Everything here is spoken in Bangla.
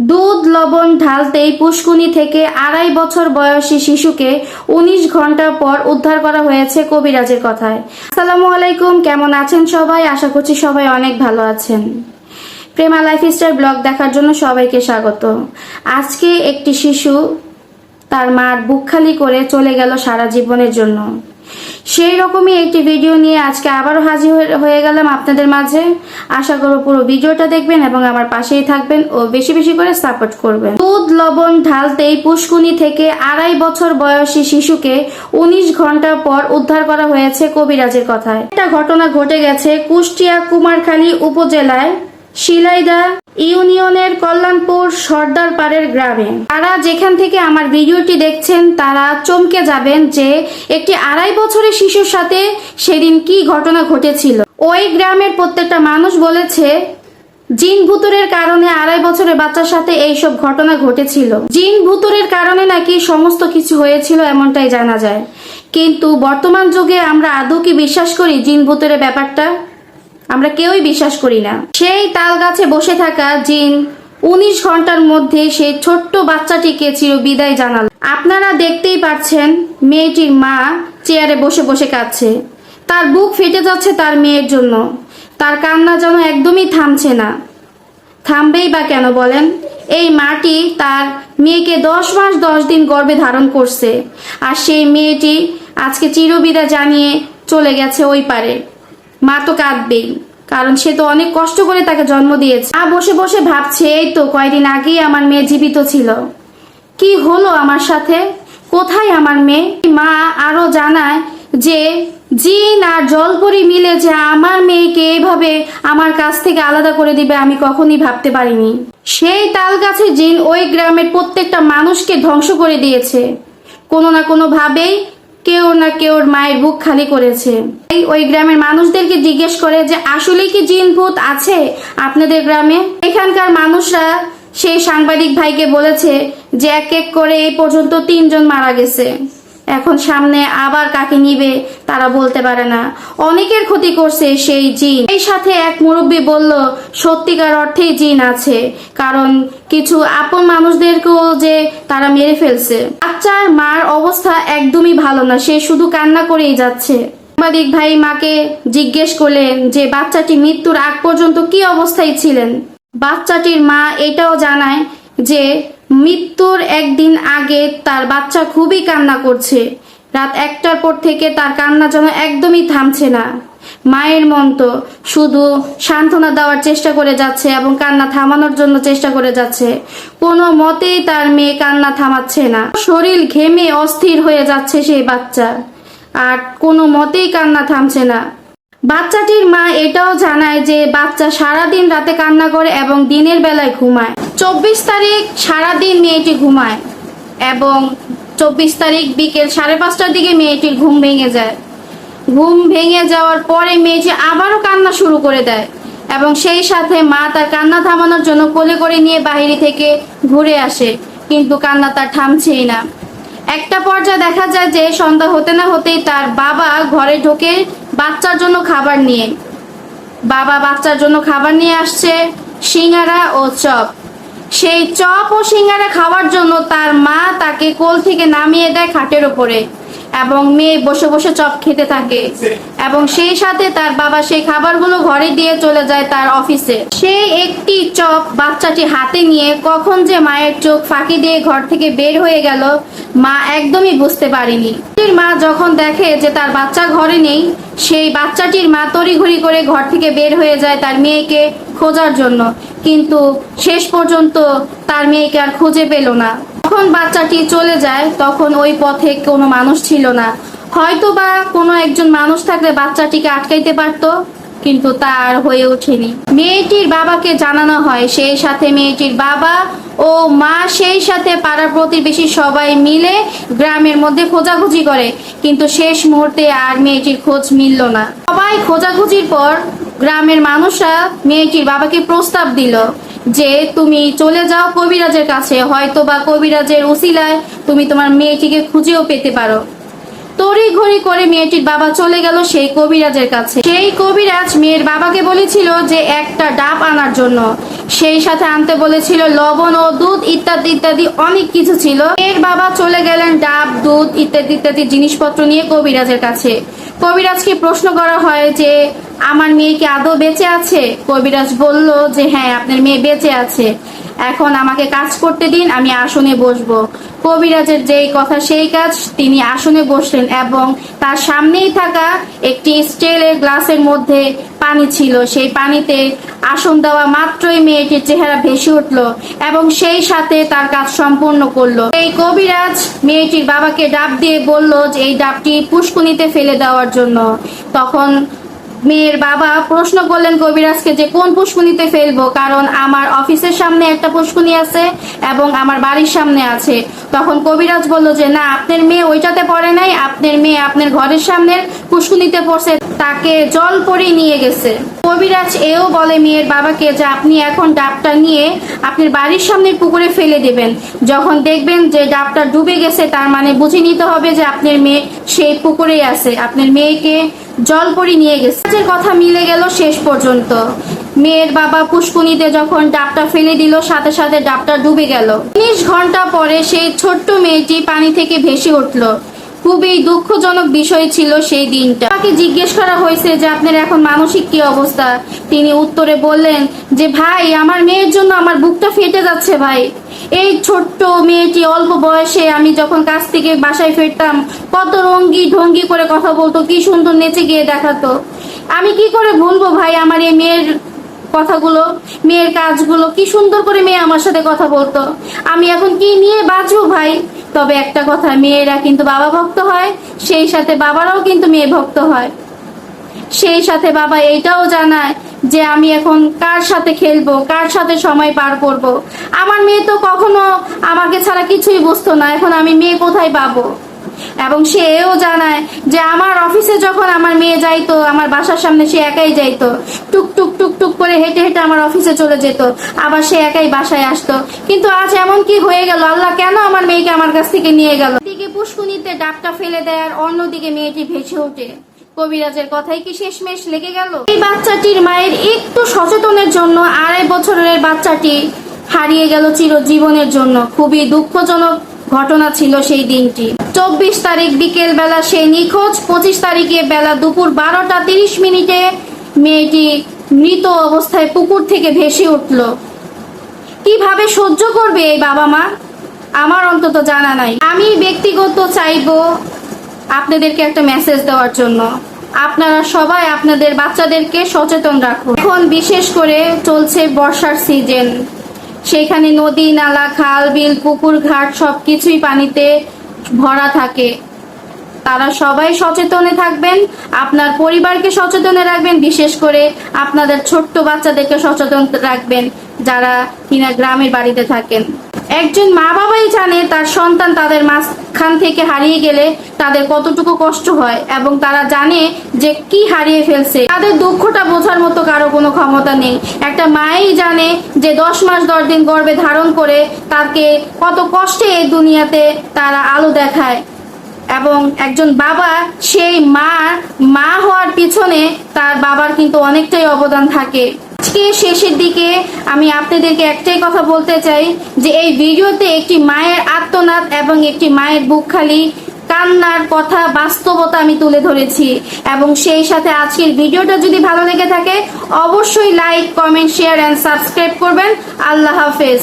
দুধ, লবণ ঢালতেই পুষ্কুনি থেকে আড়াই বছর বয়সী শিশুকে উনিশ ঘণ্টা পর উদ্ধার করা হয়েছে কবিরাজের কথায়। আসসালামু আলাইকুম, কেমন আছেন সবাই? আশা করছি সবাই অনেক ভালো আছেন। প্রেমা লাইফ লাইফস্টাইল ব্লগ দেখার জন্য সবাইকে স্বাগত। আজকে একটি শিশু তার মার বুক খালি করে চলে গেল সারা জীবনের জন্য। সেই রকমই একটি ভিডিও নিয়ে আজকে আবারও হাজির হয়ে- গেলাম আপনাদের মাঝে। আশা করব পুরো ভিডিওটা দেখবেন এবং আমার পাশেই থাকবেন ও বেশি বেশি করে সাপোর্ট করবেন। দুধ, লবণ ঢালতেই পুষ্কুনি থেকে আড়াই বছর বয়সী শিশুকে উনিশ ঘণ্টা পর উদ্ধার করা হয়েছে কবিরাজের কথায়। একটা ঘটনা ঘটে গেছে কুষ্টিয়া কুমারখালী উপজেলায়। শিলাইদা ইউনিয়নের কল্যাণপুর সর্দার পাড়ের গ্রামে। তারা যেখান থেকে আমার ভিডিওটি দেখছেন, তারা চমকে যাবেন যে একটি আড়াই বছরের শিশুর সাথে সেদিন কি ঘটনা ঘটেছিল। ওই গ্রামের প্রত্যেকটা মানুষ বলেছে, জিন ভুতুরের কারণে আড়াই বছরের বাচ্চার সাথে এইসব ঘটনা ঘটেছিল। জিন ভুতুরের কারণে নাকি সমস্ত কিছু হয়েছিল এমনটাই জানা যায়। কিন্তু বর্তমান যুগে আমরা আদৌ কি বিশ্বাস করি জিন ভুতুরের ব্যাপারটা? আমরা কেউই বিশ্বাস করি না। সেই তাল গাছে বসে থাকা জিন উনিশ ঘণ্টার মধ্যে সেই ছোট্ট বাচ্চাটিকে চির বিদায় জানাল। আপনারা দেখতেই পাচ্ছেন মেয়েটির মা চেয়ারে বসে বসে কাঁদছে। তার বুক ফেটে যাচ্ছে তার মেয়ের জন্য। তার কান্না যেন একদমই থামছে না। থামবেই বা কেন বলেন? এই মাটি তার মেয়েকে দশ মাস দশ দিন গর্ভে ধারণ করছে। আর সেই মেয়েটি আজকে চিরবিদা জানিয়ে চলে গেছে ওই পারে। মা তো কাঁদবেই, কারণ সে তো অনেক কষ্ট করে তাকে জন্ম দিয়েছে। মা বসে বসে ভাবছে, এই তো কয়দিন আগেই আমার মেয়ে জীবিত ছিল। কি হলো আমার সাথে? কোথায় আমার মেয়ে? মা আরও জানায় যে, জিন আর জলপরি মিলে যে আমার মেয়েকে এভাবে আমার কাছ থেকে আলাদা করে দিবে আমি কখনই ভাবতে পারিনি। সেই তাল গাছে জিন ওই গ্রামের প্রত্যেকটা মানুষকে ধ্বংস করে দিয়েছে। কোনো না কোনো ভাবেই কেউ না কেউ মায়ের বুক খালি করেছে। এই ওই গ্রামের মানুষদেরকে জিজ্ঞেস করে যে আসলে কি জিন ভূত আছে আপনাদের গ্রামে? এখানকার মানুষরা সেই সাংবাদিক ভাইকে বলেছে যে, এক এক করে এই পর্যন্ত তিনজন মারা গেছে। এখন সামনে আবার কাকে নিবে তারা বলতে পারে না। অনেকের ক্ষতি করছে সেই জিন। এই সাথে এক মুরব্বী বলল, সত্যিকার অর্থেই জিন আছে। কারণ কিছু আপন মানুষদেরকেও যে তারা মেরে ফেলছে। বাচ্চার মার অবস্থা একদমই ভালো না, সে শুধু কান্না করেই যাচ্ছে। সাংবাদিক ভাই মাকে জিজ্ঞেস করলেন যে, বাচ্চাটি মৃত্যুর আগ পর্যন্ত কি অবস্থায় ছিলেন? বাচ্চাটির মা এটাও জানায় যে, মৃত্যুর একদিন আগে তার বাচ্চা খুবই কান্না করছে। রাত একটার পর থেকে তার কান্না যেন একদমই থামছে না। মায়ের মন তো শুধু সান্ত্বনা দেওয়ার চেষ্টা করে যাচ্ছে এবং কান্না থামানোর জন্য চেষ্টা করে যাচ্ছে। কোনো মতেই তার মেয়ে কান্না থামাচ্ছে না। শরীর ঘেমে অস্থির হয়ে যাচ্ছে সেই বাচ্চা। আর কোনো মতেই কান্না থামছে না। বাচ্চাটির মা এটাও জানায় যে বাচ্চা সারাদিন রাতে কান্না করে এবং দিনের বেলায় ঘুমায়। চব্বিশ তারিখ সারাদিন মেয়েটি ঘুমায় এবং চব্বিশ তারিখ বিকেল সাড়ে পাঁচটার দিকে মেয়েটির ঘুম ভেঙে যায়। ঘুম ভেঙে যাওয়ার পরে মেয়েটি আবারও কান্না শুরু করে দেয় এবং সেই সাথে মা তার কান্না থামানোর জন্য কোলে করে নিয়ে বাইরে থেকে ঘুরে আসে, কিন্তু কান্না তার থামছেই না। একটা পর্যায়ে দেখা যায় যে সন্ধ্যা হতে না হতেই তার বাবা ঘরে ঢোকে বাচ্চার জন্য খাবার নিয়ে। বাবা বাচ্চার জন্য খাবার নিয়ে আসছে, সিঙ্গারা ও চপ। সেই চপ ও সিঙ্গারা খাওয়ার জন্য তার মা তাকে কোল থেকে নামিয়ে দেয় খাটের ওপরে এবং মেয়ে বসে বসে চপ খেতে থাকে এবং সেই সাথে তার বাবা সেই খাবারগুলো ঘরে দিয়ে চলে যায় তার অফিসে। সেই একটি চপ বাচ্চাটি হাতে নিয়ে কখন যে মায়ের চোখ ফাঁকি দিয়ে ঘর থেকে বের হয়ে গেল, মা একদমই বুঝতে পারেনি। মা যখন দেখে যে তার বাচ্চা ঘরে নেই, সেই বাচ্চাটির মা তড়িঘড়ি করে ঘর থেকে বের হয়ে যায় তার মেয়েকে। খোঁজার জন্য। কিন্তু শেষ পর্যন্ত তার মেয়েকে আর খুঁজে পেল না। যখন বাচ্চাটি চলে যায়, তখন ওই পথে কোনো মানুষ ছিল না। হয়তো বা কোনো একজন মানুষ থাকলে বাচ্চাটিকে আটকাইতে পারতো, কিন্তু তার হয়ে ওঠেনি। মেয়েটির বাবাকে জানানো হয়, সেই সাথে মেয়েটির বাবা ও মা সেই সাথে পাড়ার প্রতিবেশী সবাই মিলে গ্রামের মধ্যে খোঁজাখুঁজি করে। কিন্তু শেষ মুহূর্তে আর মেয়েটির খোঁজ মিলল না। সবাই খোঁজাখুঁজির পর গ্রামের মানুষরা মেয়েটির বাবাকে প্রস্তাব দিল যে, তুমি চলে যাও কবিরাজের কাছে। হয়তো বা কবিরাজের উসিলায় তুমি তোমার মেয়েটিকে খুঁজেও পেতে পারো। তড়ি ঘড়ি করে মেয়েটির বাবা চলে গেল সেই কবিরাজের কাছে। সেই কবিরাজ মেয়ের বাবাকে বলেছিল যে, একটা ডাব আনার জন্য। সেই সাথে আনতে বলেছিল লবণ ও দুধ ইত্যাদি ইত্যাদি অনেক কিছু ছিল। এর বাবা চলে গেলেন ডাব, দুধ ইত্যাদি ইত্যাদি জিনিসপত্র নিয়ে কবিরাজের কাছে। কবিরাজকে প্রশ্ন করা হয় যে, আমার মেয়ে কি আদৌ বেঁচে আছে? কবিরাজ বলল যে হ্যাঁ আপনার মেয়ে বেঁচে আছে। এখন আমাকে কাজ করতে দিন, আমি আসনে বসবো। কবিরাজের যেই কথা সেই কাজ তিনি আসনে বসলেন এবং তার সামনেই থাকা একটি স্টিলের গ্লাসের মধ্যে পানি ছিল। সেই পানিতে আসন দেওয়া মাত্রই মেয়েটির চেহারা ভেসে উঠল এবং সেই সাথে তার কাজ সম্পূর্ণ করল। এই কবিরাজ মেয়েটির বাবাকে ডাব দিয়ে বলল যে, এই ডাবটি পুষ্কুনিতে ফেলে দেওয়ার জন্য। তখন মেয়ের বাবা প্রশ্ন করলেন, কবিরাজকে যে কোন পুষ্কুনিতে ফেলব? কারণ আমার অফিসের সামনে একটা পুষ্কুনি আছে এবং আমার বাড়ির সামনে আছে। তখন কবিরাজ বলল যে, না, আপনার মেয়ে ওইটাতে পড়ে নাই। আপনার মেয়ে আপনার ঘরের সামনের পুষ্কুনিতে পড়ছে। তাকে জল পরে নিয়ে গেছে। কবিরাজ এও বলে, মেয়ের বাবাকে যে আপনি এখন ডাবটা নিয়ে আপনার বাড়ির সামনের পুকুরে ফেলে দেবেন। যখন দেখবেন যে ডাবটা ডুবে গেছে, তার মানে বুঝে নিতে হবে যে আপনার মেয়ে সেই পুকুরেই আছে। আপনার মেয়েকে জল পরি নিয়ে গেছে। কথা মিলে গেল শেষ পর্যন্ত। মেয়ের বাবা পুষ্কুনিতে যখন ডাবটা ফেলে দিল, সাথে সাথে ডাবটা ডুবে গেল। উনিশ ঘণ্টা পরে সেই ছোট্ট মেয়েটি পানি থেকে ভেসে উঠল। খুবই দুঃখজনক বিষয় ছিল সেই দিনটা। তাকে জিজ্ঞেস করা হয়েছে যে, আপনার এখন মানসিক কি অবস্থা? তিনি উত্তরে বললেন যে, ভাই, আমার মেয়ের জন্য আমার বুকটা ফেটে যাচ্ছে, ভাই। এই ছোট্ট মেয়েটি অল্প বয়সে আমি যখন কাছ থেকে বাসায় ফিরতাম, কত রঙ্গি ঢঙ্গি করে কথা বলতো, কি সুন্দর নেচে গিয়ে দেখাতো। আমি কি করে ভুলবো ভাই আমার এই মেয়ের কথাগুলো, মেয়ের কাজগুলো? কি সুন্দর করে মেয়ে আমার সাথে কথা বলতো। আমি এখন কি নিয়ে বাঁচবো ভাই? তবে একটা কথা, মেয়েরা কিন্তু বাবা ভক্ত হয়, সেই সাথে বাবারাও কিন্তু মেয়ে ভক্ত হয়। সেই সাথে বাবা এইটাও জানায় যে আমি এখন কার সাথে খেলব, কার সাথে সময় পার করব। আমার মেয়ে তো কখনো আমাকে ছাড়া কিছুই বুঝতো না, এখন আমি মেয়ে কোথায় পাবো? এবং সে এও জানায় যে আমার অফিসে যখন আমার মেয়ে যাইতো, আমার বাসার সামনে সে একাই যাইতো। টুক টুক টুক টুক করে হেঁটে হেঁটে আমার অফিসে চলে যেত, আবার সে একাই বাসায় আসতো। কিন্তু আজ এমন কি হয়ে গেল? আল্লাহ কেন আমার মেয়েকে আমার কাছ থেকে নিয়ে গেল? দিকে পুষ্কুনিতে ডাবটা ফেলে দেয় আর অন্যদিকে মেয়েটি ভেসে ওঠে। কবিরাজের কথাই কি শেষমেশ লেগে গেল? এই বাচ্চাটির মায়ের একটু সচেতনের জন্য আড়াই বছরের বাচ্চাটি হারিয়ে গেল চিরজীবনের জন্য। খুবই দুঃখজনক ঘটনা ছিল সেই দিনটি। চব্বিশ তারিখ বিকেল বেলা সে নিখোঁজ। পঁচিশ তারিখে বেলা দুপুর বারোটা তিরিশ মিনিটে মেয়েটি মৃত অবস্থায় পুকুর থেকে ভেসে উঠল। কীভাবে সহ্য করবে এই বাবা মা? আমার অন্তত জানা নাই। আমি ব্যক্তিগত চাইব আপনাদেরকে একটা মেসেজ দেওয়ার জন্য। আপনারা সবাই আপনাদের বাচ্চাদেরকে সচেতন রাখুন। এখন বিশেষ করে চলছে বর্ষার সিজন সেখানে নদী, নালা, খাল, বিল, পুকুর, ঘাট সবকিছুই পানিতে ভরা থাকে। তারা সবাই সচেতনে থাকবেন, আপনার পরিবারকে সচেতনে রাখবেন, বিশেষ করে আপনাদের ছোট্ট বাচ্চাদেরকে সচেতন রাখবেন যারা কিনা গ্রামের বাড়িতে থাকেন। একজন মা বাবাই জানে তার সন্তান তাদের মাঝখান থেকে হারিয়ে গেলে তাদের কতটুকু কষ্ট হয় এবং তারা জানে যে কি হারিয়ে ফেলছে। তাদের দুঃখটা বোঝার মতো কারও কোনো ক্ষমতা নেই। একটা মাই জানে যে দশ মাস দশ দিন গর্ভে ধারণ করে তাকে কত কষ্টে এই দুনিয়াতে তারা আলো দেখায় এবং একজন বাবা, সেই মা মা হওয়ার পিছনে তার বাবার কিন্তু অনেকটাই অবদান থাকে। আজকে শেষের দিকে আমি আপনাদেরকে একটাই কথা বলতে চাই যে এই ভিডিওতে একটি মায়ের আত্মনাদ এবং একটি মায়ের বুক খালি কান্নার কথা বাস্তবতা আমি তুলে ধরেছি এবং সেই সাথে আজকের ভিডিওটা যদি ভালো লেগে থাকে, অবশ্যই like comment share and subscribe করবেন। আল্লাহ হাফেজ।